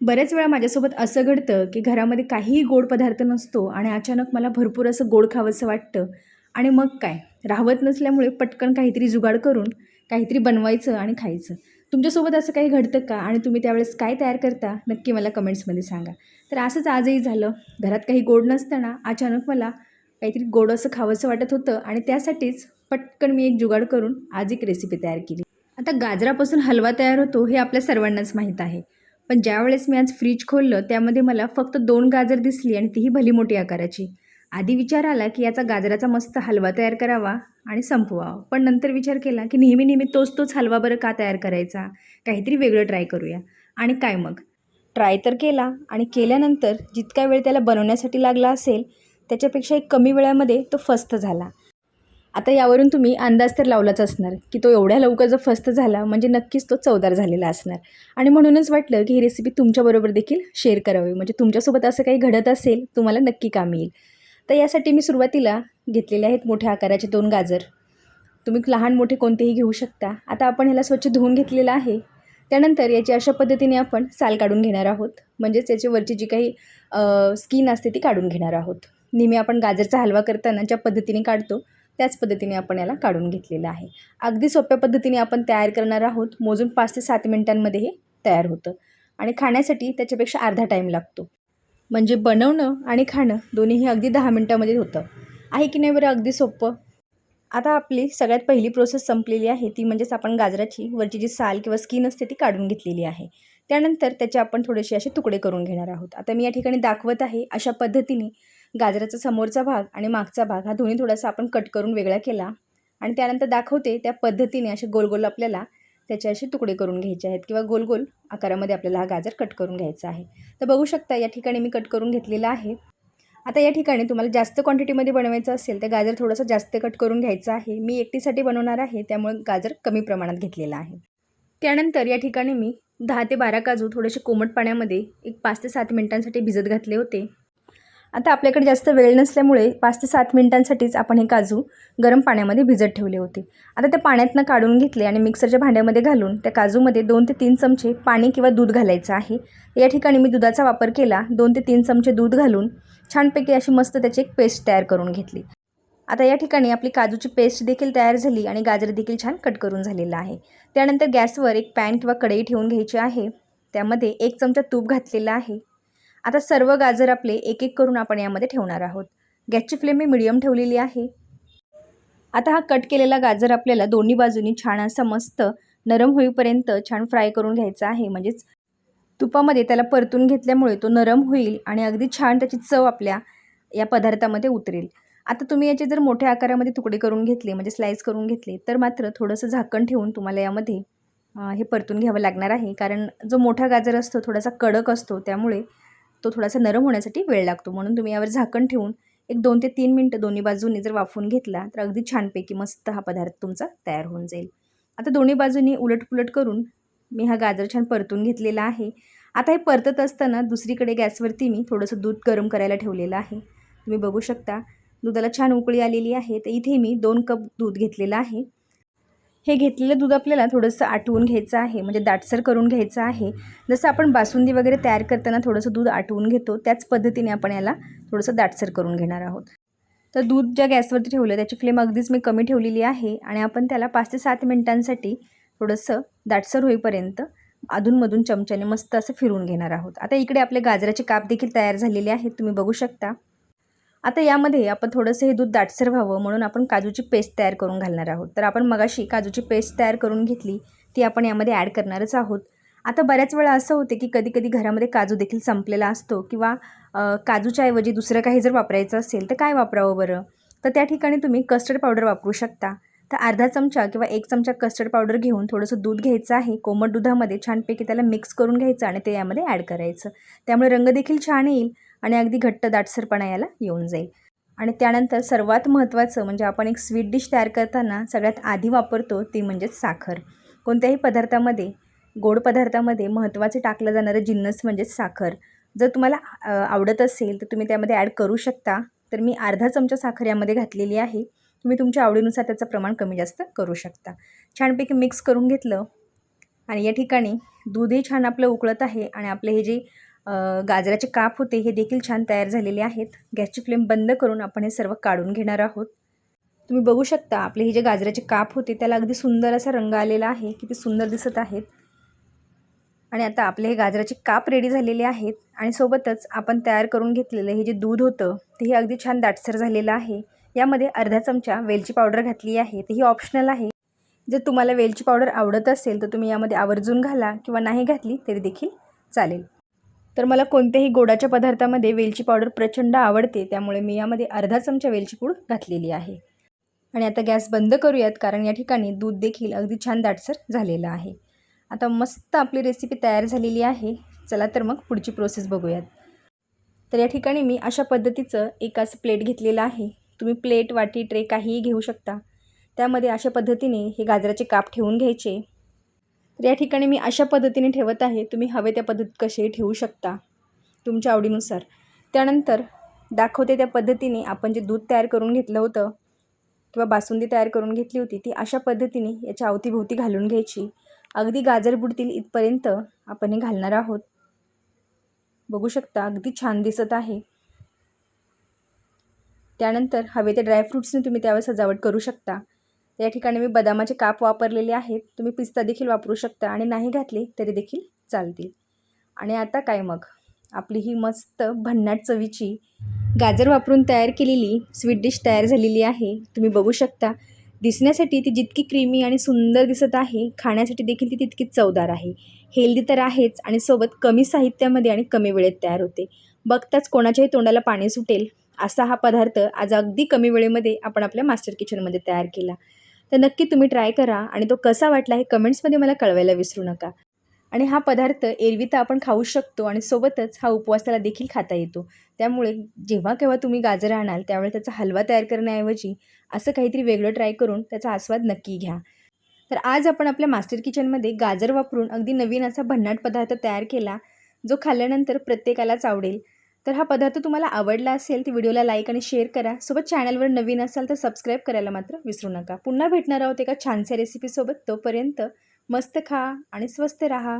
बऱ्याच वेळा माझ्यासोबत असं घडतं की घरामध्ये काहीही गोड पदार्थ नसतो आणि अचानक मला भरपूर असं गोड खावंसं वाटतं. आणि मग काय? राहवत नसल्यामुळे पटकन काहीतरी जुगाड करून काहीतरी बनवायचं आणि खायचं. तुमच्यासोबत असं काही घडतं का? आणि तुम्ही त्यावेळेस काय तयार करता? नक्की मला कमेंट्समध्ये सांगा. तर असंच आजही झालं. घरात काही गोड नसताना अचानक मला काहीतरी गोड असं खावंसं वाटत होतं आणि त्यासाठीच पटकन मी एक जुगाड करून आज एक रेसिपी तयार केली. आता गाजरापासून हलवा तयार होतो हे आपल्या सर्वांनाच माहीत आहे. पण ज्यावेळेस मी आज फ्रीज खोललं त्यामध्ये मला फक्त दोन गाजर दिसली आणि तीही भली मोठी आकाराची. आधी विचार आला की याचा गाजराचा मस्त हलवा तयार करावा आणि संपवावा पण नंतर विचार केला की नेहमी नेहमी तोच तोच हलवा बरं का तयार करायचा? काहीतरी वेगळं ट्राय करूया. आणि काय मग? ट्राय तर केला आणि केल्यानंतर जितका वेळ त्याला बनवण्यासाठी लागला असेल त्याच्यापेक्षा एक कमी वेळामध्ये तो फस्त झाला. आता यावरून तुम्ही अंदाज तर लावलाच असणार की तो एवढ्या लवकर जर फस्त झाला म्हणजे नक्कीच तो चवदार झालेला असणार. आणि म्हणूनच वाटलं की ही रेसिपी तुमच्याबरोबर देखील शेअर करावी. म्हणजे तुमच्यासोबत असं काही घडत असेल तुम्हाला नक्की कामी येईल. तर यासाठी मी सुरुवातीला घेतलेले आहेत मोठ्या आकाराचे दोन गाजर. तुम्ही लहान मोठे कोणतेही घेऊ शकता. आता आपण ह्याला स्वच्छ धुवून घेतलेलं आहे. त्यानंतर याची अशा पद्धतीने आपण साल काढून घेणार आहोत. म्हणजेच याची वरची जी काही स्किन असते ती काढून घेणार आहोत. नेहमी आपण गाजरचा हलवा करताना ज्या पद्धतीने काढतो त्याच पद्धतीने आपण याला काढून घेतलेलं आहे. अगदी सोप्या पद्धतीने आपण तयार करणार आहोत. मोजून पाच ते सात मिनटांमध्ये हे तयार होतं. आणि खाण्यासाठी त्याच्यापेक्षा अर्धा टाईम लागतो. म्हणजे बनवणं आणि खाणं दोन्हीही अगदी दहा मिनटामध्ये होतं. आहे की नाही बरं अगदी सोपं? आता आपली सगळ्यात पहिली प्रोसेस संपलेली आहे. ती म्हणजेच आपण गाजराची वरची जी साल किंवा स्किन असते ती काढून घेतलेली आहे. त्यानंतर त्याचे आपण थोडेसे असे तुकडे करून घेणार आहोत. आता मी या ठिकाणी दाखवत आहे अशा पद्धतीने गाजराचा समोरचा भाग आणि मागचा भाग हा दोन्ही थोडासा आपण कट करून वेगळा केला. आणि त्यानंतर दाखवते त्या पद्धतीने असे गोल गोल आपल्याला त्याचे असे तुकडे करून घ्यायचे आहेत किंवा गोल गोल आकारामध्ये आपल्याला हा गाजर कट करून घ्यायचा आहे. तर बघू शकता या ठिकाणी मी कट करून घेतलेला आहे. आता या ठिकाणी तुम्हाला जास्त क्वांटिटीमध्ये बनवायचं असेल तर गाजर थोडंसं जास्त कट करून घ्यायचं आहे. मी एकटीसाठी बनवणार आहे त्यामुळे गाजर कमी प्रमाणात घेतलेलं आहे. त्यानंतर या ठिकाणी मी दहा ते बारा काजू थोडेसे कोमट पाण्यामध्ये एक पाच ते सात मिनटांसाठी भिजत घातले होते. आता आपल्याकडे जास्त वेळ नसल्यामुळे पाच ते सात मिनटांसाठीच आपण हे काजू गरम पाण्यामध्ये भिजत ठेवले होते. आता त्या पाण्यातनं काढून घेतले आणि मिक्सरच्या भांड्यामध्ये घालून त्या काजूमध्ये दोन ते तीन चमचे पाणी किंवा दूध घालायचं आहे. या ठिकाणी मी दुधाचा वापर केला दोन ते तीन चमचे दूध घालून छानपैकी अशी मस्त त्याची एक पेस्ट तयार करून घेतली. आता या ठिकाणी आपली काजूची पेस्ट देखील तयार झाली आणि गाजर देखील छान कट करून झालेलं आहे. त्यानंतर गॅसवर एक पॅन किंवा कढई ठेवून घ्यायची आहे. त्यामध्ये एक चमचा तूप घातलेला आहे. आता सर्व गाजर आपले एक एक करून आपण यामध्ये ठेवणार आहोत. गॅसची फ्लेम मी मिडियम ठेवलेली आहे. आता हा कट केलेला गाजर आपल्याला दोन्ही बाजूनी छान असा मस्त नरम होईपर्यंत छान फ्राय करून घ्यायचा आहे. म्हणजेच तुपामध्ये त्याला परतून घेतल्यामुळे तो नरम होईल आणि अगदी छान त्याची चव आपल्या या पदार्थामध्ये उतरेल. आता तुम्ही याचे जर मोठ्या आकारामध्ये तुकडे करून घेतले म्हणजे स्लाईस करून घेतले तर मात्र थोडंसं झाकण ठेवून तुम्हाला यामध्ये हे परतून घ्यावं लागणार आहे. कारण जो मोठा गाजर असतो थोडासा कडक असतो त्यामुळे तो थोडासा नरम होण्यासाठी वेळ लागतो. म्हणून तुम्ही यावर झाकण ठेवून एक दोन ते तीन मिनटं दोन्ही बाजूंनी जर वाफवून घेतला तर अगदी छानपैकी मस्त हा पदार्थ तुमचा तयार होऊन जाईल. आता दोन्ही बाजूंनी उलटपुलट करून मी हा गाजर छान परतून घेतलेला आहे. आता हे परतत असताना दुसरीकडे गॅसवरती मी थोडंसं दूध गरम करायला ठेवलेलं आहे. तुम्ही बघू शकता दुधाला छान उकळी आलेली आहे. तर इथे मी दोन कप दूध घेतलेलं आहे. हे घेतलेलं दूध आपल्याला थोडंसं आटवून घ्यायचं आहे. म्हणजे दाटसर करून घ्यायचं आहे. जसं आपण बासुंदी वगैरे तयार करताना थोडंसं दूध आटवून घेतो त्याच पद्धतीने आपण याला थोडंसं दाटसर करून घेणार आहोत. तर दूध ज्या गॅसवरती ठेवलं त्याची फ्लेम अगदीच मी कमी ठेवलेली आहे आणि आपण त्याला पाच ते सात मिनटांसाठी थोडंसं दाटसर होईपर्यंत अधूनमधून चमच्याने मस्त असं फिरून घेणार आहोत. आता इकडे आपले गाजराचे काप देखील तयार झालेले आहेत तुम्ही बघू शकता. आता यामध्ये आपण थोडंसं हे दूध दाटसर व्हावं म्हणून आपण काजूची पेस्ट तयार करून घालणार आहोत. तर आपण मगाशी काजूची पेस्ट तयार करून घेतली ती आपण यामध्ये ॲड करणारच आहोत. आता बऱ्याच वेळा असं होते की कधी कधी घरामध्ये काजू देखील संपलेला असतो किंवा काजूच्या ऐवजी दुसरं काही जर वापरायचं असेल तर काय वापरावं बरं? तर त्या ठिकाणी तुम्ही कस्टर्ड पावडर वापरू शकता. तर अर्धा चमचा किंवा एक चमचा कस्टर्ड पावडर घेऊन थोडंसं दूध घ्यायचं आहे. कोमट दुधामध्ये छानपैकी त्याला मिक्स करून घ्यायचं आणि ते यामध्ये ॲड करायचं. त्यामुळे रंग देखील छान येईल. आणि अगदी घट्ट दाटसरपणा याला येऊन जाईल. आणि त्यानंतर सर्वात महत्त्वाचं म्हणजे आपण एक स्वीट डिश तयार करताना सगळ्यात आधी वापरतो ती म्हणजेच साखर. कोणत्याही पदार्थामध्ये गोड पदार्थामध्ये महत्त्वाचे टाकलं जाणारं जिन्नस म्हणजेच साखर. जर तुम्हाला आवडत असेल तर तुम्ही त्यामध्ये ॲड करू शकता. तर मी अर्धा चमचा साखर यामध्ये घातलेली आहे. तुम्ही तुमच्या आवडीनुसार त्याचं प्रमाण कमी जास्त करू शकता. छानपैकी मिक्स करून घेतलं. आणि या ठिकाणी दूधही छान आपलं उकळत आहे. आणि आपले हे जे गाजराचे काप होते हे देखील छान तयार झालेले आहेत. गॅसची फ्लेम बंद करून आपण हे सर्व काढून घेणार आहोत. तुम्ही बघू शकता आपले हे जे गाजराचे काप होते त्याला अगदी सुंदर असा रंग आलेला आहे किती सुंदर दिसत आहेत. आणि आता आपले हे गाजराचे काप रेडी झालेले आहेत आणि सोबतच आपण तयार करून घेतलेलं हे जे दूध होतं तेही अगदी छान दाटसर झालेलं आहे. यामध्ये अर्धा चमचा वेलची पावडर घातली आहे तेही ऑप्शनल आहे. जर तुम्हाला वेलची पावडर आवडत असेल तर तुम्ही यामध्ये आवर्जून घाला किंवा नाही घातली तरी देखील चालेल. तर मला कोणत्याही गोडाच्या पदार्थामध्ये वेलची पावडर प्रचंड आवडते त्यामुळे मी यामध्ये अर्धा चमचा वेलची पूड घातलेली आहे. आणि आता गॅस बंद करूयात कारण या ठिकाणी दूध देखील अगदी छान दाटसर झालेलं आहे. आता मस्त आपली रेसिपी तयार झालेली आहे. चला तर मग पुढची प्रोसेस बघूयात. तर या ठिकाणी मी अशा पद्धतीचं एकाच प्लेट घेतलेलं आहे. तुम्ही प्लेट वाटी ट्रे काहीही घेऊ शकता. त्यामध्ये अशा पद्धतीने हे गाजराचे काप ठेवून घ्यायचे. तर या ठिकाणी मी अशा पद्धतीने ठेवत आहे. तुम्ही हवे त्या पद्धत कसेही ठेवू शकता तुमच्या आवडीनुसार. त्यानंतर दाखवते त्या पद्धतीने आपण जे दूध तयार करून घेतलं होतं किंवा बासुंदी तयार करून घेतली होती ती अशा पद्धतीने याच्या अवतीभोवती घालून घ्यायची. अगदी गाजर बुडतील इथपर्यंत आपण हे घालणार आहोत. बघू शकता अगदी छान दिसत आहे. त्यानंतर हवे ते ड्रायफ्रूट्सने तुम्ही त्यावर सजावट करू शकता. या ठिकाणी मी बदामाचे काप वापरलेले आहेत. तुम्ही पिस्ता देखील वापरू शकता आणि नाही घातले तरी देखील चालतील. आणि आता काय मग? आपली ही मस्त भन्नाट चवीची गाजर वापरून तयार केलेली स्वीट डिश तयार झालेली आहे. तुम्ही बघू शकता. दिसण्यासाठी ती जितकी क्रीमी आणि सुंदर दिसत आहे खाण्यासाठी देखील ती तितकीच चवदार आहे. हेल्दी तर आहेच आणि सोबत कमी साहित्यामध्ये आणि कमी वेळेत तयार होते. बघताच कोणाच्याही तोंडाला पाणी सुटेल असा हा पदार्थ आज अगदी कमी वेळेमध्ये आपण आपल्या मास्टर किचनमध्ये तयार केला. तर नक्की तुम्ही ट्राय करा आणि तो कसा वाटला हे कमेंट्समध्ये मला कळवायला विसरू नका. आणि हा पदार्थ एरवी तर आपण खाऊ शकतो आणि सोबतच हा उपवासाला देखील खाता येतो. त्यामुळे जेव्हा केव्हा तुम्ही गाजर आणाल त्यावेळे त्याचा हलवा तयार करण्याऐवजी असं काहीतरी वेगळं ट्राय करून त्याचा आस्वाद नक्की घ्या. तर आज आपण आपल्या मास्टर किचनमध्ये गाजर वापरून अगदी नवीन असा भन्नाट पदार्थ तयार केला जो खाल्ल्यानंतर प्रत्येकालाच आवडेल. तर हा पदार्थ तुम्हाला आवडला असेल तर व्हिडिओला लाईक आणि शेअर करा. सोबत चॅनलवर नवीन असाल तर सबस्क्राईब करायला मात्र विसरू नका. पुन्हा भेटणार आहोत एका छानशा रेसिपीसोबत. तोपर्यंत मस्त खा आणि स्वस्त राहा.